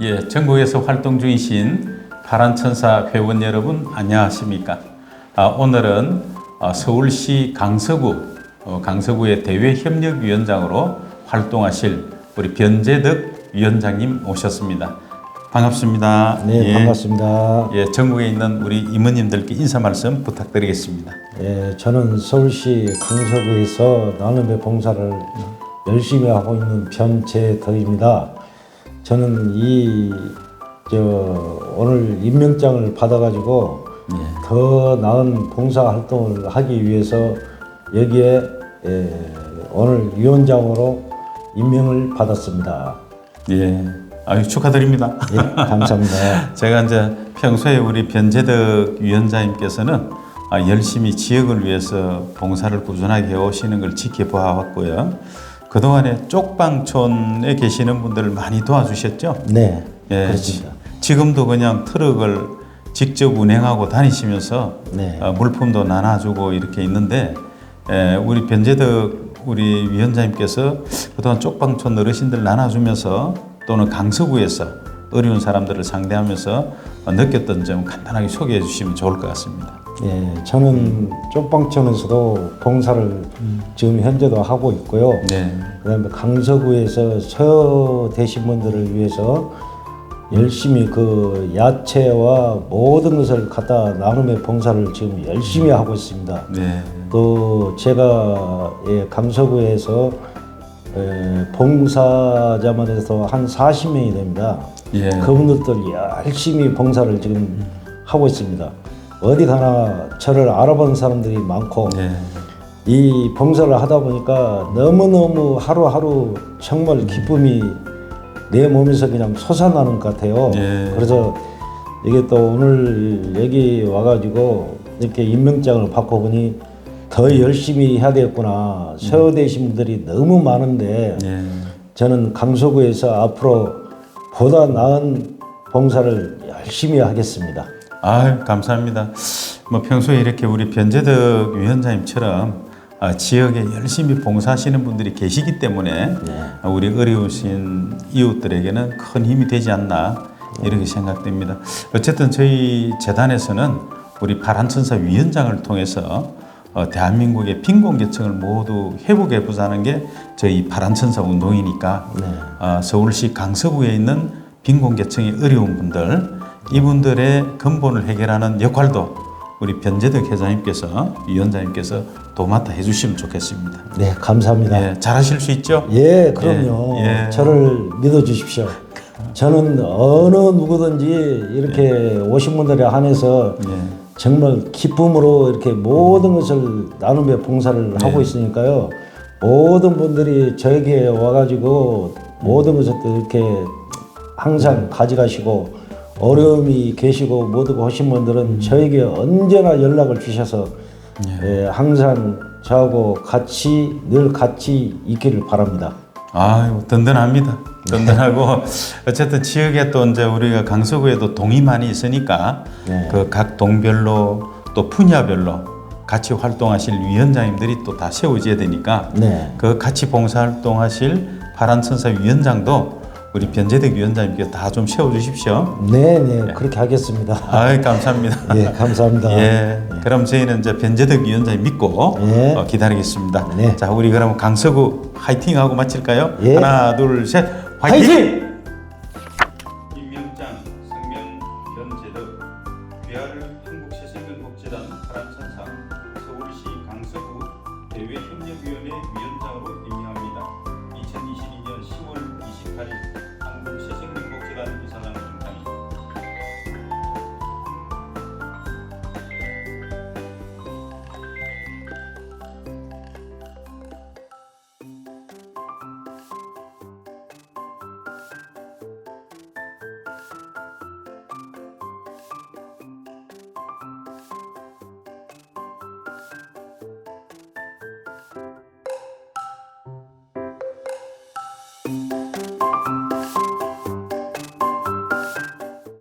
예, 전국에서 활동 중이신 파란천사 회원 여러분 안녕하십니까? 아, 오늘은 어, 서울시 강서구 어, 강서구의 대외협력위원장으로 활동하실 우리 변재덕 위원장님 오셨습니다. 반갑습니다. 네, 예, 반갑습니다. 예, 전국에 있는 우리 이모님들께 인사 말씀 부탁드리겠습니다. 예, 저는 서울시 강서구에서 나눔의 봉사를 열심히 하고 있는 변재덕입니다. 저는 이, 저, 오늘 임명장을 받아가지고 예. 더 나은 봉사 활동을 하기 위해서 여기에 예, 오늘 위원장으로 임명을 받았습니다. 예, 아유 축하드립니다. 예, 감사합니다. 제가 이제 평소에 우리 변재덕 위원장님께서는 아, 열심히 지역을 위해서 봉사를 꾸준하게 해오시는 걸 지켜보았고요. 그동안에 쪽방촌에 계시는 분들을 많이 도와주셨죠. 네, 예, 그렇습니다. 지금도 그냥 트럭을 직접 운행하고 다니시면서 네. 어, 물품도 나눠주고 이렇게 있는데 에, 우리 변재덕 우리 위원장님께서 그동안 쪽방촌 어르신들 나눠주면서 또는 강서구에서 어려운 사람들을 상대하면서 어, 느꼈던 점 간단하게 소개해 주시면 좋을 것 같습니다. 예, 저는 쪽방촌에서도 봉사를 지금 현재도 하고 있고요. 네, 그다음에 강서구에서 처 되신 분들을 위해서 열심히 그 야채와 모든 것을 갖다 나눔의 봉사를 지금 열심히 하고 있습니다. 네, 또 제가 예, 강서구에서 에, 봉사자만 해서 한 40명이 됩니다. 예, 그분들도 열심히 봉사를 지금 하고 있습니다. 어디 가나 저를 알아보는 사람들이 많고 네, 이 봉사를 하다 보니까 너무너무 하루하루 정말 기쁨이 내 몸에서 그냥 솟아나는 것 같아요. 예. 그래서 이게 또 오늘 여기 와가지고 이렇게 임명장을 받고 보니 더 열심히 해야 되겠구나. 세워되신 분들이 너무 많은데 네. 저는 강서구에서 앞으로 보다 나은 봉사를 열심히 하겠습니다. 아유 감사합니다. 뭐 평소에 이렇게 우리 변재덕 위원장님처럼 아, 지역에 열심히 봉사하시는 분들이 계시기 때문에 아, 우리 어려우신 이웃들에게는 큰 힘이 되지 않나 이렇게 생각됩니다. 어쨌든 저희 재단에서는 우리 파란천사 위원장을 통해서 어, 대한민국의 빈곤계층을 모두 회복해 보자는 게 저희 파란천사 운동이니까 어, 서울시 강서구에 있는 빈곤계층의 어려운 분들 이분들의 근본을 해결하는 역할도 우리 변재덕 회장님께서 위원장님께서 도맡아 해주시면 좋겠습니다. 네, 감사합니다. 예, 잘하실 수 있죠? 예, 그럼요. 예, 예. 저를 믿어주십시오. 저는 어느 누구든지 이렇게 오신 분들에 한해서 예. 정말 기쁨으로 이렇게 모든 것을 나눔의 봉사를 하고 있으니까요. 모든 분들이 저에게 와가지고 모든 것을 또 이렇게 항상 가져가시고 어려움이 계시고 모두 오신 분들은 저에게 언제나 연락을 주셔서 예, 항상 저하고 같이 늘 같이 있기를 바랍니다. 아유 든든합니다. 든든하고 어쨌든 지역에 또 이제 우리가 강서구에도 동이 많이 있으니까 네. 그 각 동별로 또 분야별로 같이 활동하실 위원장님들이 또 다 세워져야 되니까 네. 그 같이 봉사활동하실 파란천사 위원장도 우리 변재덕 위원장님께 다좀 세워주십시오. 네, 네, 그렇게 하겠습니다. 아이 감사합니다. 예, 감사합니다. 예, 그럼 저희는 이제 변재덕 위원장님 믿고 예. 어, 기다리겠습니다. 네. 자, 우리 그럼 강서구 화이팅하고 마칠까요? 예. 하나, 둘, 셋, 화이팅! 임명장 성명 변재덕 귀하를 한국새생명복지단 파란천상 서울시 강서구 대외협력위원회 위원장으로 임명합니다.